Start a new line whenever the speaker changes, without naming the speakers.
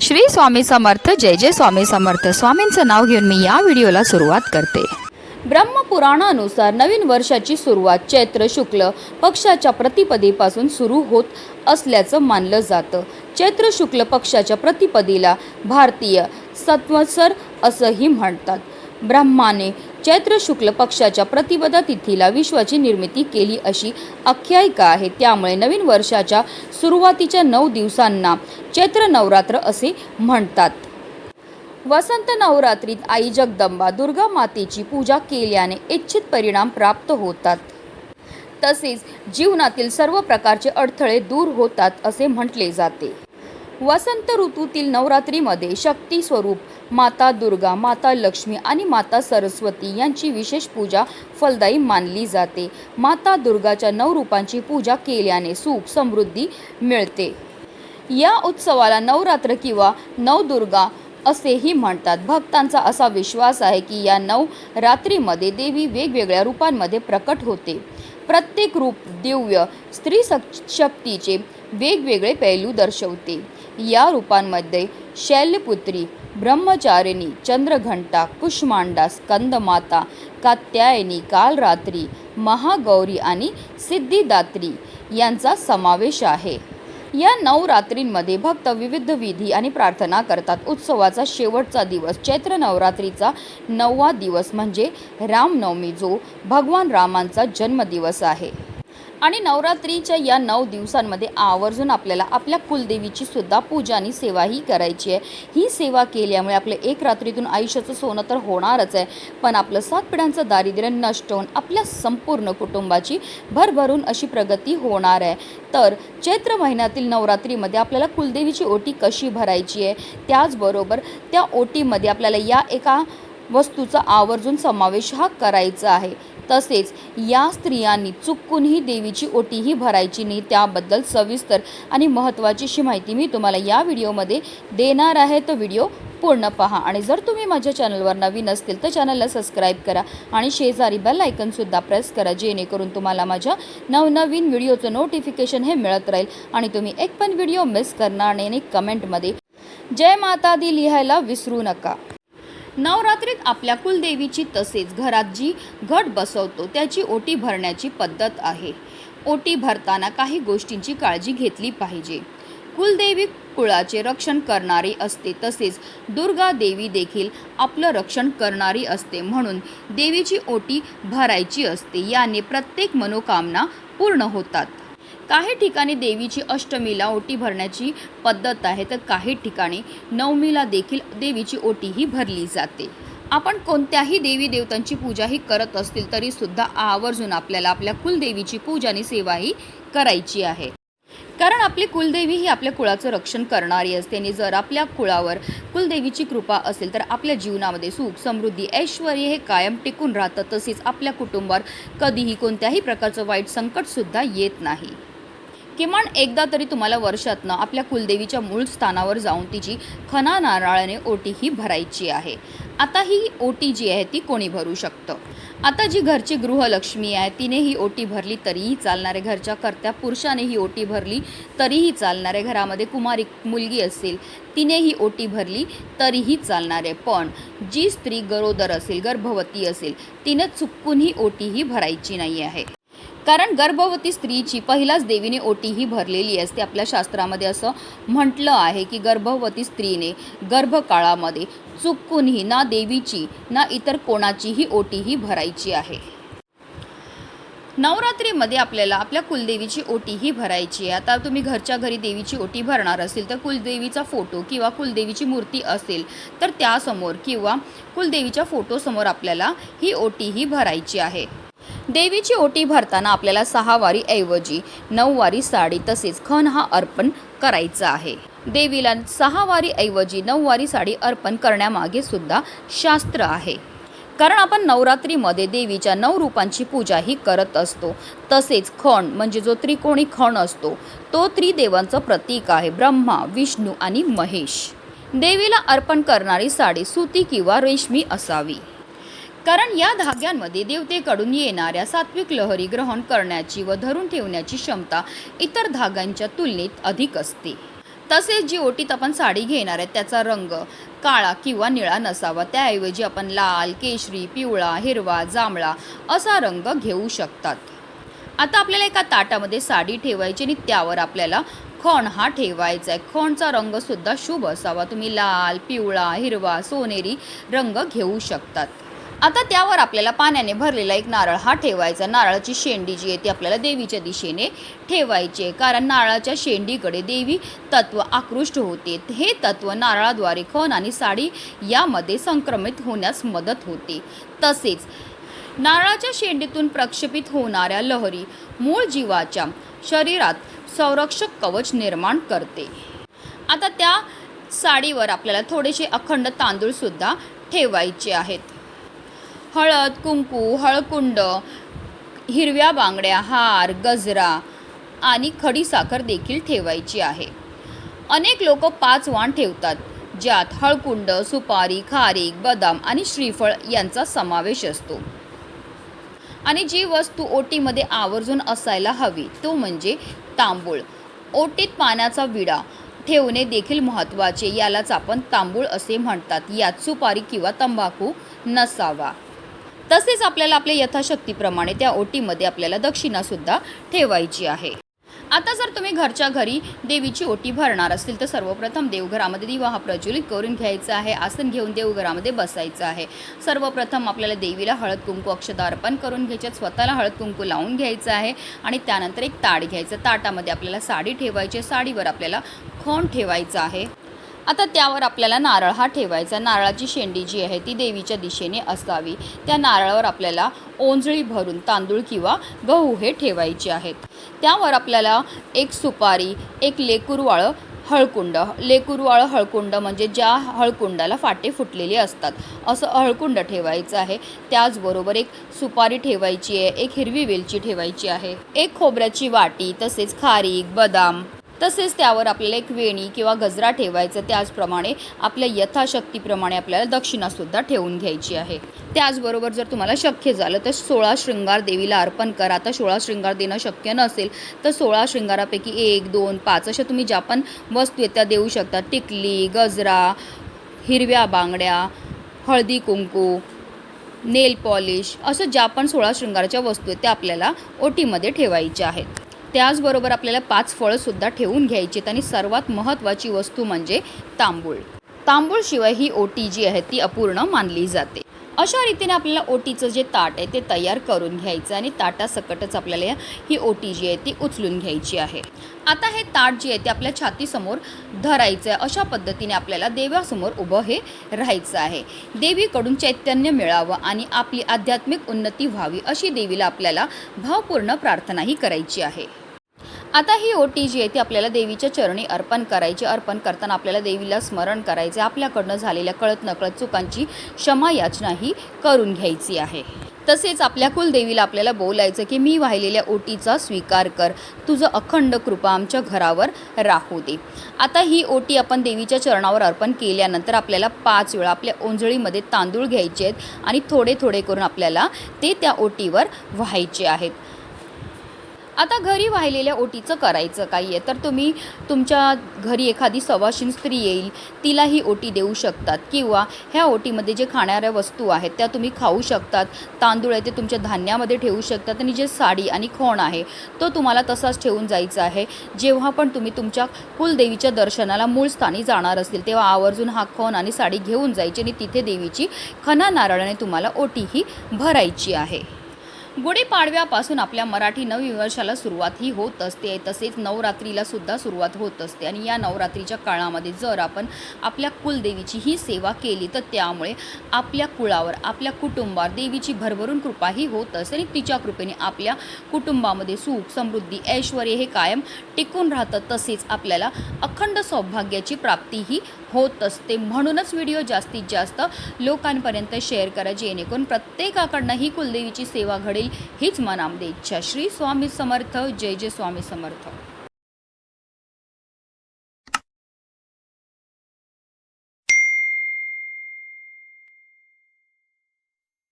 श्री स्वामी समर्थ जय जय स्वामी समर्थ. स्वामींचं नाव घेऊन मी या व्हिडिओला सुरुवात करते. ब्रह्मपुराणानुसार नवीन वर्षाची सुरुवात चैत्र शुक्ल पक्षाच्या प्रतिपदेपासून सुरू होत असल्याचं मानलं जातं. चैत्र शुक्ल पक्षाच्या प्रतिपदेला भारतीय सत्वसर असंही म्हणतात. ब्रह्माने चैत्र शुक्ल पक्षाच्या प्रतिपदा तिथीला विश्वाची निर्मिती केली अशी आख्यायिका आहे. त्यामुळे नवीन वर्षाच्या सुरुवातीच्या नऊ दिवसांना चैत्र नवरात्र असे म्हणतात. वसंत नवरात्रीत आई जगदंबा दुर्गा मातेची पूजा केल्याने इच्छित परिणाम प्राप्त होतात. तसेच जीवनातील सर्व प्रकारचे अडथळे दूर होतात असे म्हटले जाते. वसंत ऋतूतील नवरात्रीमध्ये शक्ती स्वरूप माता दुर्गा माता लक्ष्मी आणि माता सरस्वती यांची विशेष पूजा फलदायी मानली जाते. माता दुर्गाच्या नऊ रूपांची पूजा केल्याने सुख समृद्धी मिळते. या उत्सवाला नवरात्र किंवा नवदुर्गा असेही म्हणतात. भक्तांचा असा विश्वास आहे की या नऊ रात्रीमध्ये देवी वेगवेगळ्या रूपांमध्ये प्रकट होते. प्रत्येक रूप दिव्य स्त्री शक्तीचे वेगवेगळे पैलू दर्शवते. या रूपांमध्ये शैल्यपुत्री ब्रह्मचारिणी चंद्रघंटा कुष्मांडा स्कंदमाता कात्यायनी कालरात्री महागौरी आणि सिद्धिदात्री यांचा समावेश आहे. या नवरात्रींमध्ये भक्त विविध विधी आणि प्रार्थना करतात. उत्सवाचा शेवटचा दिवस चैत्र नवरात्रीचा नववा दिवस म्हणजे रामनवमी जो भगवान रामांचा जन्मदिवस आहे. आणि नवरात्रीच्या या नऊ दिवसांमध्ये आवर्जून आपल्याला आपल्या कुलदेवीची सुद्धा पूजा आणि सेवाही करायची आहे. ही सेवा केल्यामुळे आपलं एक रात्रीतून आयुष्याचं सोनं तर होणारच आहे. पण आपलं सात पिढ्यांचं दारिद्र्य नष्ट होऊन आपल्या संपूर्ण कुटुंबाची भरभरून अशी प्रगती होणार आहे. तर चैत्र महिन्यातील नवरात्रीमध्ये आपल्याला कुलदेवीची ओटी कशी भरायची आहे? त्याचबरोबर त्या ओटीमध्ये आपल्याला या एका वस्तूचा आवर्जून समावेश हा करायचा आहे. तसेच या स्त्रियांनी चुकूनही देवीची ओटीही भरायची नाही त्याबद्दल सविस्तर आणि महत्त्वाची अशी माहिती मी तुम्हाला या व्हिडिओमध्ये देणार आहे. तर व्हिडिओ पूर्ण पहा आणि जर तुम्ही माझ्या चॅनलवर नवीन असतील तर चॅनलला सबस्क्राईब करा आणि शेजारी बेल आयकनसुद्धा प्रेस करा जेणेकरून तुम्हाला माझ्या नवनवीन व्हिडिओचं नोटिफिकेशन हे मिळत राहील आणि तुम्ही एक पण व्हिडिओ मिस करणार नाही कमेंटमध्ये जय माता दी लिहायला विसरू नका. नवरात्रीत आपल्या कुलदेवीची तसेच घरात जी घट बसवतो त्याची ओटी भरण्याची पद्धत आहे. ओटी भरताना काही गोष्टींची काळजी घेतली पाहिजे. कुलदेवी कुळाचे रक्षण करणारी असते तसेच दुर्गा देवी देखील आपलं रक्षण करणारी असते म्हणून देवीची ओटी भरायची असते याने प्रत्येक मनोकामना पूर्ण होतात. काही ठिकाणी देवीची अष्टमीला ओटी भरण्याची पद्धत आहे तर काही ठिकाणी नवमीला देखील देवीची ओटीही भरली जाते. आपण कोणत्याही देवी देवतांची पूजाही करत असतील तरीसुद्धा आवर्जून आपल्याला आपल्या कुलदेवीची पूजा आणि सेवाही करायची आहे. कारण आपली कुलदेवी ही आपल्या कुळाचं रक्षण करणारी असते आणि जर आपल्या कुळावर कुलदेवीची कृपा असेल तर आपल्या जीवनामध्ये सुख समृद्धी ऐश्वर हे कायम टिकून राहतं. तसेच आपल्या कुटुंबावर कधीही कोणत्याही प्रकारचं वाईट संकटसुद्धा येत नाही. किमान एकदा तरी तुम्हाला वर्षातनं आपल्या कुलदेवीच्या मूळ स्थानावर जाऊन तिची खना नारळाने ओटी ही भरायची आहे. आता ही ओटी जी आहे ती कोणी भरू शकतं? आता जी घरची गृहलक्ष्मी आहे तिने ही ओटी भरली तरीही चालणारे घरच्या कर्त्या पुरुषाने ही ओटी भरली तरीही चालणारे घरामध्ये कुमारी मुलगी असेल तिने ही ओटी भरली तरीही चालणारे. पण जी स्त्री गरोदर असेल गर्भवती असेल तिनं चुकून ही ओटी ही भरायची नाही आहे. कारण गर्भवती स्त्रीची पहिलाच देवीने ओटी ही भरलेली असते. आपल्या शास्त्रामध्ये असं म्हटलं आहे की गर्भवती स्त्रीने गर्भकाळामध्ये चुकूनही ना देवीची ना इतर कोणाचीही ओटी ही भरायची आहे. नवरात्रीमध्ये आपल्याला आपल्या कुलदेवीची ओटी ही भरायची आहे. आता तुम्ही घरच्या घरी देवीची ओटी भरणार असेल तर कुलदेवीचा फोटो किंवा कुलदेवीची मूर्ती असेल तर त्यासमोर किंवा कुलदेवीच्या फोटोसमोर आपल्याला ही ओटी ही भरायची आहे. देवीची ओटी भरताना आपल्याला सहा वारी ऐवजी नऊ वारी साडी तसेच खण हा अर्पण करायचा आहे. देवीला सहा वारी ऐवजी नऊ वारी साडी अर्पण करण्यामागे सुद्धा शास्त्र आहे. कारण आपण नवरात्रीमध्ये देवीच्या नऊ रूपांची पूजाही करत असतो. तसेच खण म्हणजे जो त्रिकोणी खण असतो तो त्रिदेवांचं प्रतीक आहे ब्रह्मा विष्णू आणि महेश. देवीला अर्पण करणारी साडी सुती किंवा रेशमी असावी. कारण या धाग्यांमध्ये देवतेकडून येणाऱ्या सात्विक लहरी ग्रहण करण्याची व धरून ठेवण्याची क्षमता इतर धाग्यांच्या तुलनेत अधिक असते. तसेच जी ओटीत आपण साडी घेणार आहे त्याचा रंग काळा किंवा निळा नसावा. त्याऐवजी आपण लाल केशरी पिवळा हिरवा जांभळा असा रंग घेऊ शकतात. आता आपल्याला एका ताटामध्ये साडी ठेवायची आणि त्यावर आपल्याला खण हा ठेवायचा आहे. खणचा रंगसुद्धा शुभ असावा. तुम्ही लाल पिवळा हिरवा सोनेरी रंग घेऊ शकतात. आता त्यावर आपल्याला पाण्याने भरलेला एक नारळ हा ठेवायचा. नारळाची शेंडी जी आहे ती आपल्याला देवीच्या दिशेने ठेवायची आहे. कारण नारळाच्या शेंडीकडे देवी तत्व आकृष्ट होते. हे तत्व नारळाद्वारे खण आणि साडी यामध्ये संक्रमित होण्यास मदत होते. तसेच नारळाच्या शेंडीतून प्रक्षेपित होणाऱ्या लहरी मूळ जीवाच्या शरीरात संरक्षक कवच निर्माण करते. आता त्या साडीवर आपल्याला थोडेसे अखंड तांदूळसुद्धा ठेवायचे आहेत. हळद कुंकू हळकुंड हिरव्या बांगड्या हार गजरा आणि खडीसाखर देखील ठेवायची आहे. अनेक लोक पाच वाण ठेवतात ज्यात हळकुंड सुपारी खारीक बदाम आणि श्रीफळ यांचा समावेश असतो. आणि जी वस्तू ओटीमध्ये आवर्जून असायला हवी तो म्हणजे तांबूळ. ओटीत पाण्याचा विडा ठेवणे देखील महत्त्वाचे यालाच आपण तांबूळ असे म्हणतात. यात सुपारी किंवा तंबाखू नसावा. तसेच आपल्याला आपल्या यथाशक्तीप्रमाणे त्या ओटीमध्ये आपल्याला दक्षिणासुद्धा ठेवायची आहे. आता जर तुम्ही घरच्या घरी देवीची ओटी भरणार असतील तर सर्वप्रथम देवघरामध्ये दिवा हा प्रज्वलित करून घ्यायचा आहे. आसन घेऊन देवघरामध्ये बसायचं आहे. सर्वप्रथम आपल्याला देवीला हळद कुंकू अक्षता अर्पण करून घ्यायच्यात स्वतःला हळद कुंकू लावून घ्यायचं आहे आणि त्यानंतर एक ताट घ्यायचं. ताटामध्ये आपल्याला साडी ठेवायची आहे. साडीवर आपल्याला खोंड ठेवायचं आहे. आता त्यावर आपल्याला नारळ हा ठेवायचा. नारळाची शेंडी जी आहे ती देवीच्या दिशेने असावी. त्या नारळावर आपल्याला ओंजळी भरून तांदूळ किंवा गहू हे ठेवायचे आहेत. त्यावर आपल्याला एक सुपारी एक लेकुरवाळं हळकुंड. लेकुरवाळं हळकुंड म्हणजे ज्या हळकुंडाला फाटे फुटलेले असतात असं हळकुंड ठेवायचं आहे. त्याचबरोबर एक सुपारी ठेवायची आहे एक हिरवी वेलची ठेवायची आहे. एक खोबऱ्याची वाटी तसेच खारीक बदाम तसेच त्यावर आपल्याला एक वेणी किंवा गजरा ठेवायचा त्याचप्रमाणे आपल्या यथाशक्तीप्रमाणे आपल्याला दक्षिणासुद्धा ठेवून घ्यायची आहे. त्याचबरोबर जर तुम्हाला शक्य झालं तर सोळा शृंगार देवीला अर्पण करा. आता सोळा शृंगार देणं शक्य नसेल तर सोळा शृंगारापैकी एक दोन पाच अशा तुम्ही ज्या पण वस्तू आहेत त्या देऊ शकता. टिकली गजरा हिरव्या बांगड्या हळदी कुंकू नेल पॉलिश असं ज्या पण सोळा शृंगाराच्या वस्तू आहेत त्या आपल्याला ओटीमध्ये ठेवायच्या आहेत. त्याचबरोबर आपल्याला पाच फळंसुद्धा ठेवून घ्यायची आणि सर्वात महत्त्वाची वस्तू म्हणजे तांबूळ. तांबूळशिवाय ही ओटी जी आहे ती अपूर्ण मानली जाते. अशा रीतीने आपल्याला ओटीचं जे ताट आहे ते तयार करून घ्यायचं आणि ताटासकटच आपल्याला ही ओटी जी आहे ती उचलून घ्यायची आहे. आता हे ताट जे आहे ते आपल्या छातीसमोर धरायचं आहे अशा पद्धतीने आपल्याला देवासमोर उभं हे राहायचं आहे. देवीकडून चैतन्य मिळावं आणि आपली आध्यात्मिक उन्नती व्हावी अशी देवीला आपल्याला भावपूर्ण प्रार्थनाही करायची आहे. आता ही ओटी जी आहे ती आपल्याला देवीच्या चरणी अर्पण करायची. अर्पण करताना आपल्याला देवीला स्मरण करायचे आपल्याकडनं झालेल्या कळत नकळत चुकांची क्षमा याचना ही करून घ्यायची आहे. तसेच आपल्या कुलदेवीला आपल्याला बोलायचं की मी वाहिलेल्या ओटीचा स्वीकार कर. तुझं अखंड कृपा आमच्या घरावर राहू दे. आता ही ओटी आपण देवीच्या चरणावर अर्पण केल्यानंतर आपल्याला पाच वेळा आपल्या ओंजळीमध्ये तांदूळ घ्यायचे आहेत आणि थोडे थोडे करून आपल्याला ते त्या ओटीवर व्हायचे आहेत. आता घरी वाहिलेल्या ओटीचं करायचं काही आहे तर तुम्ही तुमच्या घरी एखादी सवाशीन स्त्री येईल तिला ही ओटी देऊ शकतात. किंवा ह्या ओटीमध्ये जे खाणाऱ्या वस्तू आहेत त्या तुम्ही खाऊ शकतात. तांदूळ आहे ते तुमच्या धान्यामध्ये ठेवू शकतात. आणि जे साडी आणि खोण आहे तो तुम्हाला तसाच ठेवून जायचा आहे. जेव्हा पण तुम्ही तुमच्या कुलदेवीच्या दर्शनाला मूळ स्थानी जाणार असतील तेव्हा आवर्जून हा खोण आणि साडी घेऊन जायची आणि तिथे देवीची खना नारळाने तुम्हाला ओटी ही भरायची आहे. गुढीपाडव्यापासून आपल्या मराठी नववर्षाला सुरुवात ही होत असते. तसेच नवरात्रीला सुद्धा सुरुवात होत असते. आणि या नवरात्रीच्या काळामध्ये जर आपण आपल्या कुलदेवीची ही सेवा केली तर त्यामुळे आपल्या कुळावर आपल्या कुटुंबावर देवीची भरभरून कृपाही होत असते. आणि तिच्या कृपेने आपल्या कुटुंबामध्ये सुख समृद्धी ऐश्वर हे कायम टिकून राहतं. तसेच आपल्याला अखंड सौभाग्याची प्राप्तीही होत असते. म्हणूनच व्हिडिओ जास्तीत जास्त लोकांपर्यंत शेअर करा जेणेकरून प्रत्येकाकडनं ही कुलदेवीची सेवा घडेल हीच मनामध्ये इच्छा. श्री स्वामी समर्थ. जय जय स्वामी समर्थ.